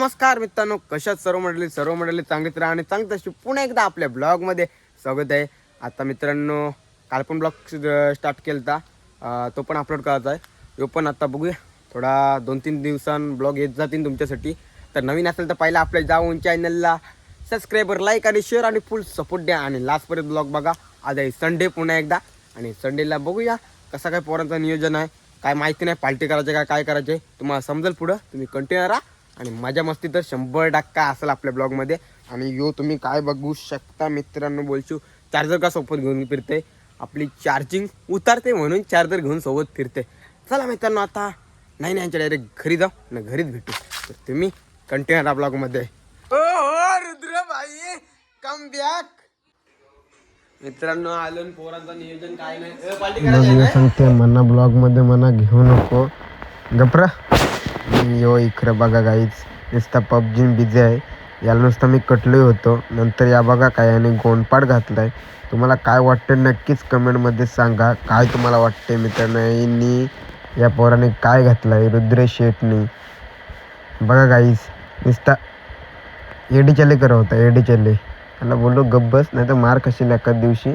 नमस्कार मित्रांनो कशात सर्व मंडळी? सर्व मंडळी चांगलीच राहा आणि चांगली तशी पुन्हा एकदा आपल्या ब्लॉगमध्ये स्वागत आहे. आता मित्रांनो काल पण ब्लॉग स्टार्ट केला होता तो पण अपलोड करायचा आहे. तो पण आता बघूया. थोडा दोन तीन दिवसां ब्लॉग येत जातील तुमच्यासाठी. तर नवीन असेल तर पहिला आपल्या जाऊन चॅनलला सबस्क्राईबर लाईक आणि शेअर आणि फुल सपोर्ट द्या. आणि लास्टपर्यंत ब्लॉग बघा. आज आहे संडे पुन्हा एकदा. आणि संडेला बघूया कसा काय पोरांचं नियोजन आहे. काय माहिती नाही पार्टी करायचे काय काय करायचे तुम्हाला समजेल पुढं. तुम्ही कंटिन्यू राहा. आणि मजा मस्ती तर शंभर टक्का असेल आपल्या ब्लॉगमध्ये आणि यो तुम्ही काय बघू शकता मित्रांनो बोलचू चार्जर का सोबत घेऊन फिरते? आपली चार्जिंग उतारते म्हणून चार्जर घेऊन सोबत फिरते. चला मित्रांनो आता नाही नाही यांच्या डायरेक्ट घरी जाऊ ना घरीच भेटू. तर तुम्ही कंटिन्यू राहा ब्लॉगमध्ये हो रुद्र भाई कम बॅक मित्रांनो आलो पोरांचं नियोजन काय नाही सांगते म्हणा ब्लॉगमध्ये म्हणा घेऊ नको. गपरा यो इकडं बघा गाईच नुसता पबजी बिझी आहे. याला नुसतं मी कटलोही होतो. नंतर या बघा काय आणि गोंडपाड घातला आहे तुम्हाला काय वाटतं नक्कीच कमेंटमध्ये सांगा. काय तुम्हाला वाटते मित्रांनो? यांनी या पोराने काय घातलाय? रुद्र शेटनी. बघा गाईस नुसता एडी चले करत होता. एडी चले त्याला बोललो गब्बस नाही तर मार कशी एका दिवशी.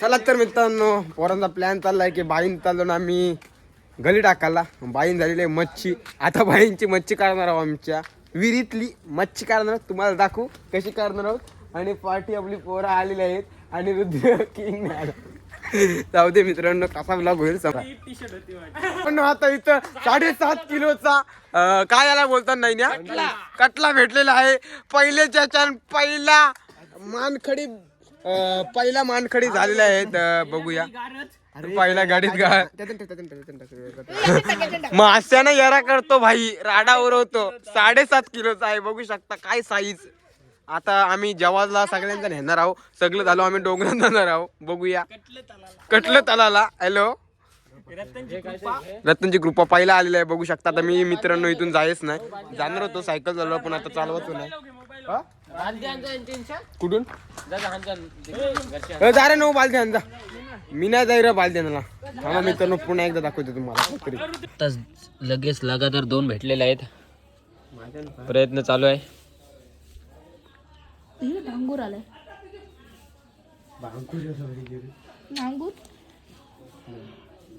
चला तर मित्रांनो पोरांचा प्लॅन चाललाय की बाईन चाललो ना आम्ही. गली टाकायला. बाईन झालेली आहे मच्छी. आता बाईंची मच्छी काढणार आहोत आमच्या. विहिरीतली मच्छी काढणार आहोत. तुम्हाला दाखवू कशी काढणार आहोत. आणि पार्टी आपली पोरं आलेली आहेत. आणि रुद्र किंग. जाऊ दे मित्रांनो कसा ब्लॉग होईल सगळा. पण आता इथं साडेसात किलोचा काय याला बोलतात नाही ना कटला भेटलेला आहे. पहिल्याच्या छान पहिला मानखडी पहिला मानखडी झालेला आहे. तर बघूया. पहिला गाडीत गा मास्यानं यरा करतो भाई. राडा उरवतो साडेसात किलोचा आहे बघू शकता काय साईज आता आम्ही जवाजला सगळ्यांचा नेणार आहोत. सगळं झालो आम्ही डोंगरात जाणार आहोत. बघूया. कटलं तलाला. हॅलो रत्नची कृपा पहिला आलेला आहे बघू शकता. आता मी मित्रांनो इथून जायच नाही. जाणार होतो सायकल चालवा पण आता चालवत नाही. हा? कुठून? जा रे नऊ बालदी जा. मी नाही जाई रे बालदी आणला थांबा मित्रांनो पुन्हा एकदा दाखवतो तुम्हाला. काहीतरी. आता लगेच लगातार दोन भेटलेले आहेत. प्रयत्न चालू आहे. नांगूर आलाय. नांगूर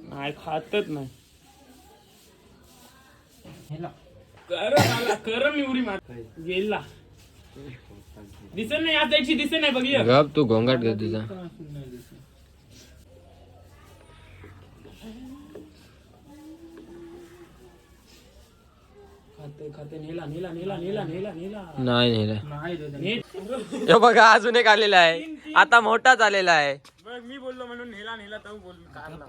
नाही खातच नाही. कर मी उडी मार गेला. दिसत नाही आता एकशे दिसत नाही बघ ये. गप तू गोंगाट घे तुझा खाते खाते नेला नेला नेला नेला नेला नेला. नाही नाही रे. नाही. रे, नेट. हे बघा अजून एक आलेला आहे. आता मोठा झालेला आहे. बघ मी बोललो म्हणून नेला नेला तर बोल काढला.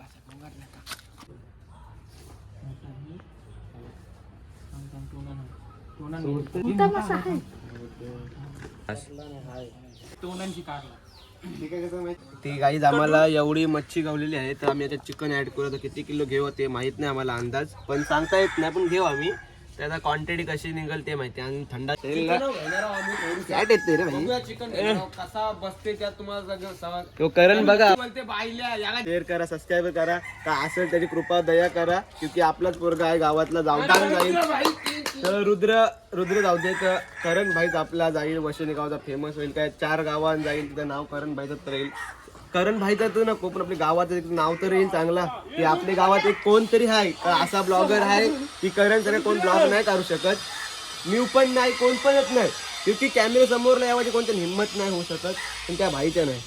तोंडांची काढला ती गाईज आम्हाला एवढी मच्छी गावलेली आहे तर आम्ही आता चिकन ऍड करू. आता किती किलो घेऊ ते माहीत नाही आम्हाला अंदाज. पण सांगता येत नाही पण घेऊ आम्ही. त्याचा क्वांटिटी कशी निघल ते माहिती आणि थंडा Fat येते रे भाई चिकन कसा बसते त्यात तुम्हाला तो करण बघा. शेअर करा सबस्क्राईब करा. का असेल त्याची कृपा दया करा. क्योंकि आपलाच पोरगा आहे गावातला जाऊन जाईल. तर रुद्र रुद्र जाऊ दे तर करण भाईच आपला जाईल. वशिनी गावचा फेमस होईल. काय चार गावात जाईल. तिथं नाव करण भाईचं राहील करण भाईचा तर नको पण आपल्या गावाचं एक नाव तर येईल चांगला. की आपल्या गावात एक कोणतरी आहे का असा ब्लॉगर आहे की करण सगळं कोण ब्लॉग नाही करू शकत. मी पण नाही कोण पण येत नाही. क्योंकि कॅमेरे समोर यावाची कोणत्या हिंमत नाही होऊ शकत पण त्या भाईच्या नाही.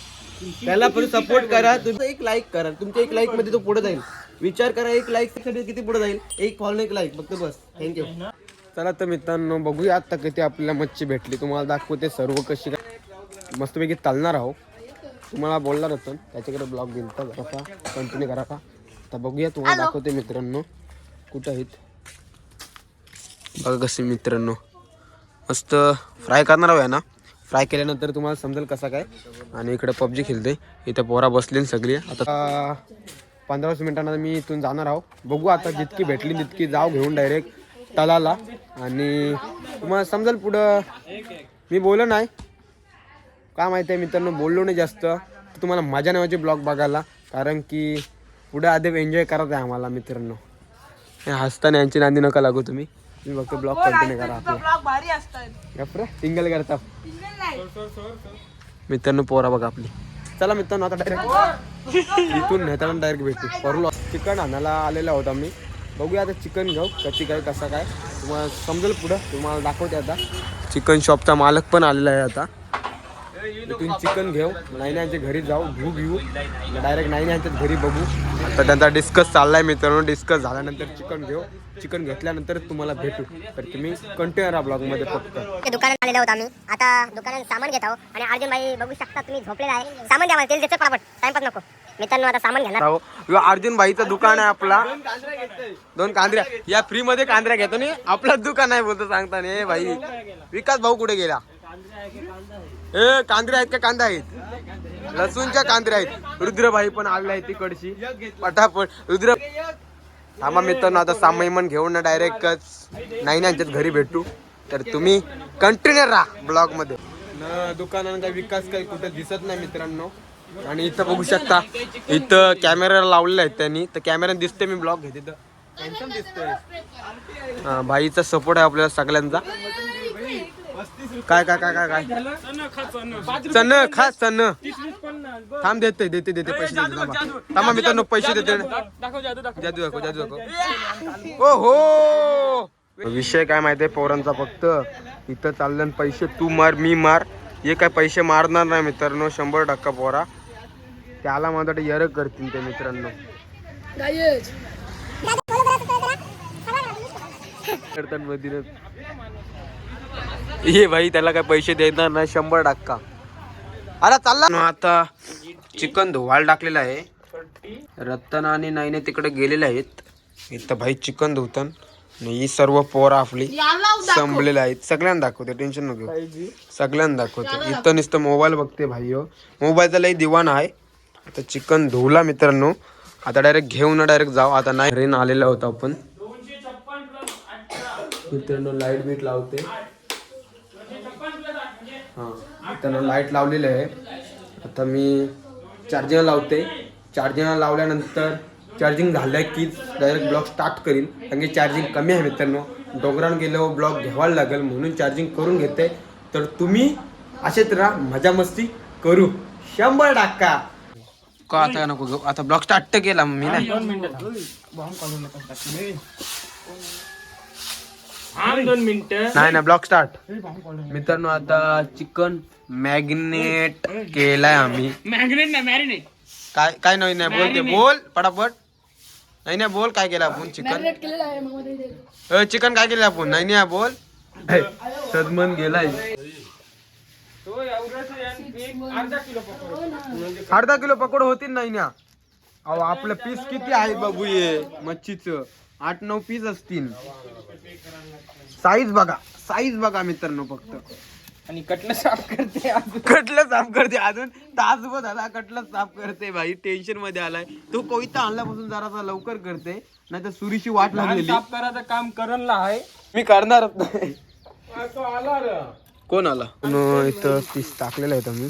त्याला पण सपोर्ट करा. तुमचं एक लाईक करा. तुमच्या एक लाईकमध्ये तो पुढे जाईल. विचार करा एक लाईकसाठी किती पुढे जाईल? एक फॉलो एक लाईक फक्त बस. थँक्यू चला तर मित्रांनो बघूया आता किती आपल्याला मच्छी भेटली. तुम्हाला दाखवते सर्व कशी काय मस्तपैकी चालणार आहो तुम्हाला बोलणार होतो. त्याच्याकडे ब्लॉग दिलता कसा कंटिन्यू करा का? आता बघूया तुम्हाला दाखवते मित्रांनो. कुठं आहेत? बघा कसे मित्रांनो. मस्त फ्राय करणार आहोत ना फ्राय केल्यानंतर तुम्हाला समजेल कसा काय. आणि इकडे पबजी खेळते इथं पोरा बसली सगळी. आता पंधरा वीस मिनिटांना मी इथून जाणार आहो बघू आता जितकी भेटली तितकी जाऊ घेऊन डायरेक्ट तलाला. आणि तुम्हाला समजेल पुढं. मी बोललो नाही. काय माहिती आहे मित्रांनो बोललो नाही जास्त. तर तुम्हाला मजा नाही व्हायची ब्लॉग बघायला कारण की पुढे आधी एन्जॉय करत आहे आम्हाला मित्रांनो. हसताना यांची नांदी नका लागू तुम्ही. तुम्ही फक्त ब्लॉग कंटिन्यू करा आपला. सिंगल करता. मित्रांनो पोरा बघा आपली. चला मित्रांनो आता डायरेक्ट इथून नेताना डायरेक्ट भेटू. परलो चिकन आणायला आलेला आहोत आम्ही. बघूया आता चिकन घेऊ कशी काय कसा काय. तुम्हाला समजेल पुढं तुम्हाला दाखवते आता. चिकन शॉपचा मालक पण आलेला आहे आता. इथून चिकन घेऊ. नाईन्यांच्या घरी जाऊ घेऊ घेऊ. डायरेक्ट नाईन्यांच्याच घरी बघू. आता त्यांचा डिस्कस चाललाय मित्रांनो. डिस्कस झाल्यानंतर चिकन घेऊ. चिकन घेतल्यानंतर तुम्हाला भेटू. तर तुम्ही कंटिन्यू राहा ब्लॉगमध्ये फक्त. ते दुकानात आलेलो आहोत आम्ही. आता दुकानात सामान घेत आहोत आणि अर्जुन भाई बघू शकता तुम्ही झोपलेला आहे. सामान द्या तेल देतो पटापट टाइमपास नको. मित्रांनो आता सामान घेणार. अर्जुन भाईचं दुकान आहे आपला. दोन कांद्र्या या फ्री मध्ये कांद्र्या घेतो नी. आपलं दुकान आहे बोलतो सांगता ए भाई. विकास भाऊ कुठे गेला? ए कांद्रे आहेत का? कांदा आहेत. लसूणच्या कांद्रे आहेत. रुद्रभाई पण आले आहे तिकडची पटापट. रुद्र थांबा मित्रांनो आता सामान घेऊन ना डायरेक्टच. नाही ना यांच्यात घरी भेटू. तर तुम्ही कंटिन्यू राहा ब्लॉगमध्ये दुकानांचा विकास काही कुठे दिसत नाही मित्रांनो. आणि इथं बघू शकता इथं कॅमेरा लावलेला आहे त्यांनी. तर कॅमेरा दिसते मी ब्लॉग घेते तर handsome दिसतोय. हा, भाईचा सपोर्ट आहे आपल्याला सगळ्यांचा. काय काय काय काय काय? चन खा चन थांब देते देते देते पैसे देते थांबा. थांबा मित्रांनो पैसे देते. जादू दाखव जादू दाखव. ओ हो. विषय काय माहितीये पोरांचा फक्त? इथं चाललं पैसे तू मार मी मार. हे काय पैसे मारणार नाही मित्रांनो शंभर टक्का पोरा. त्याला माझा यर करतील ते मित्रांनो. करतात मधीनच ये भाई त्याला काय पैसे देणार नाही शंभर टक्का. अरे चालला. ना आता चिकन धुवायला टाकलेलं आहे. रत्तन आणि नाईने तिकडे गेलेले आहेत. इथं भाई चिकन धुतन. आणि ही सर्व पोरं आपली संपलेले आहेत. सगळ्यांना दाखवते टेन्शन नको. घेऊ. सगळ्यांना दाखवते. इथं नुसतं मोबाईल बघते भाई हो. मोबाईलचा लई दिवाण आहे. आता चिकन धुवला मित्रांनो. आता डायरेक्ट घेऊन डायरेक्ट जाऊ. आता नाही रेन आलेला होता आपण. मित्रांनो लाइट बीट लावते. हां. मित्रांनो लाइट लावलेली आहे. आता मी चार्जिंग लावते. चार्जिंग लावल्यानंतर चार्जिंग झालं की डायरेक्ट ब्लॉग स्टार्ट करीन. कारण की चार्जिंग कमी आहे मित्रांनो. डोंगरान गेल्यावर ब्लॉग घ्यावा लागेल म्हणून चार्जिंग करून घेते. तर तुम्ही असेच राहा मजा मस्ती करू. शंभर टक्का. का आता नको घेऊ? आता ब्लॉग स्टार्ट केला मी नाही थांब दोन मिनिटं. नाही ना ब्लॉग स्टार्ट मित्रांनो आता चिकन मॅग्नेट केलाय आम्ही. मॅग्नेट नाही मॅरिनेट. काय काय नाही नाही बोल ते बोल पटापट. नाही नाही बोल काय केलं आपण चिकन? चिकन काय केलं आपण? नाही नाही बोल. सदमन गेलाय. तो एवढंच एक अर्धा किलो पकडू. अर्धा किलो पकोड होतील नाही ना अहो आपलं पीस किती आहे बाबू ये मच्छीच. आठ नऊ पीस असतील. साईज बघा. साईज बघा मित्रांनो फक्त. आणि कटलं साफ करते कटलं साफ करते अजून. तासभर झाला कटलं साफ करते भाई. टेन्शनमध्ये आलाय. तो कोयता आणल्यापासून जरासा लवकर करते. नाही तर सुरीची वाट लागलेली. साफ करायचं काम करणला आहे. मी करणारच नाही. तो आला रे. कोण आला? इथं पीस टाकलेलं आहे मी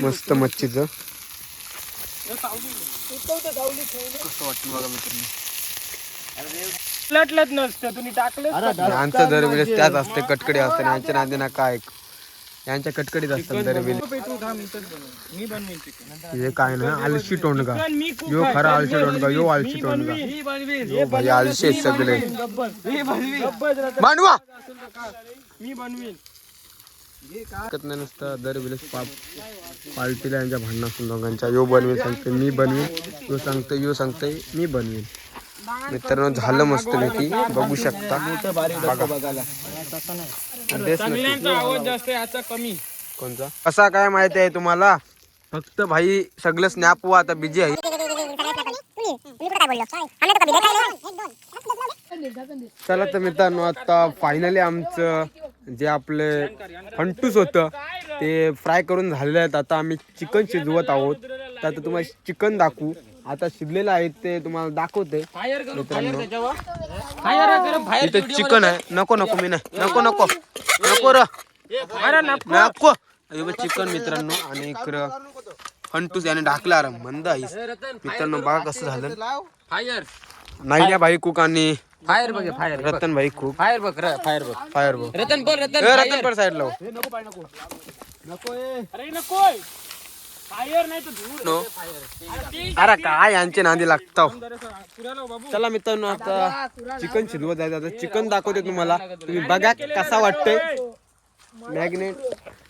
मस्त मच्छीचं. कसं वाटतं बघा मित्रांनो. लटलत नसतं. तुम्ही टाकलं यांचं दरवेळेस त्याच असते कटकडी असते यांच्या नांदीना काय यांच्या कटकडीत असतात दरवेळेस मी बनवीन चिकन. हे काय नाही आलशी टोंडगा यो खरा आलशी टोंडगा यो आलशी टोंडगा यो भाई आलशी सगळे. गब्बर. मी बनवीन. मांडवा! मी बनवीन. नाही नसतं दरवेळेस पाप पार्टीला यांच्या भांडणं असून दोघांच्या. यो बनवीन सांगते मी बनवीन. यो सांगते यो सांगते मी बनवीन. मित्रांनो झालं मस्त पैकी बघू शकता. कोणता? कसा काय माहिती आहे तुम्हाला? फक्त भाई सगळं स्नॅप व आता बिझी आहे. चला तर मित्रांनो आता फायनली आमचं जे आपले फंटूस होतं ते फ्राय करून झालेले आहेत आता आम्ही चिकन शिजवत आहोत. तर आता तुम्हाला चिकन दाखवू. आता शिजलेलं आहे ते तुम्हाला दाखवते. मित्रांनो. इथे चिकन आहे. नको नको मी नाही नको नको. नको र. नको. चिकन मित्रांनो. आणि इकडं फंटूस याने ढाकला. अरे मंद आईस मित्रांनो बघा कसं झालं. फायर नाही भाई कुक आणि फायर बघ फायर रतन भाई खूप फायर बघ फायर बघ. फायर बघ. रतन बोल रतन. रतन पर साईड लाव. अरे नकोय. फायर नाही तर धूर अरे काय यांचे नांदी लागतो पुराला बाबू. चला मित्रांनो आता चिकन शिजवत जायचं आता. चिकन दाखवते तुम्हाला. तुम्ही बघा कसा वाटतंय. मॅग्नेट.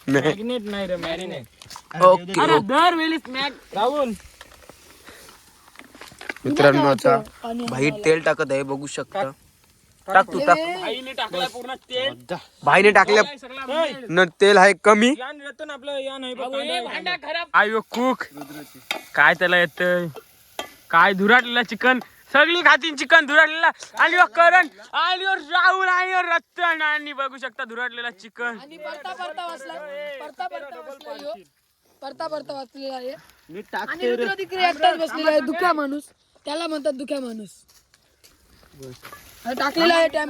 मॅग्नेट नाही रे मॅरिनेट ओके अरे दर वेळी स्मॅक राहुल. मित्रांनो आता भाई तेल टाकत आहे बघू शकता. टाक तू टाक. आईने टाकला पूर्ण तेल. भाईने टाकल्या न तेल आहे कमी. यान रतन आपलं या नाही भांडा खराब. आयो कुक. काय त्याला येत काय धुराटलेला चिकन? सगळी खातीन चिकन धुराटलेला आणि करण आणि ह्यो राहुल आणि रतन आणि बघू शकता धुराटलेला चिकन. आणि परता परता वाचला. परता परता वाचला ह्यो. परता परता वाचलेला आहे. आणि रुद्र तिकडे एकटाच बसलेला आहे दुख्या माणूस. त्याला म्हणतात दुख्या माणूस. टाकलेला आहे आता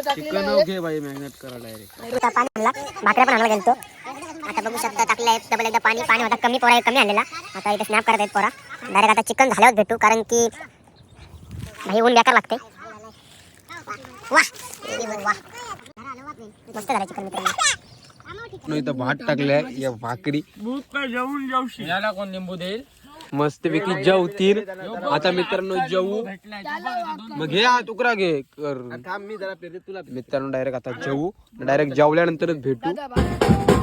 टाकलेला आहे. घे बाई मॅग्नेट करा डायरेक्ट पाणी आणला. भाकऱ्या पण आणला गेलतो. आता बघू शकता डबल एकदा पाणी. पाणी होता कमी पोरा कमी आणलेला. आता इथे स्नॅप करत आहेत पोरा. डायरेक्ट आता चिकन झाल्यावर भेटू कारण की भाई ऊन बेकार लागते वाह वाह मस्त झालं चिकन मित्रांनो. इथं भात टाकलाय या भाकरी. भूक काय जेवून जाऊशी याला कोण लिंबू देईल? मस्तपैकी जेवतील आता मित्रांनो जेवू. मग घे हा तुकडा घे. कर. थांब मी जरा पेरते तुला. मित्रांनो डायरेक्ट आता जेवू. डायरेक्ट जेवल्यानंतरच भेटू.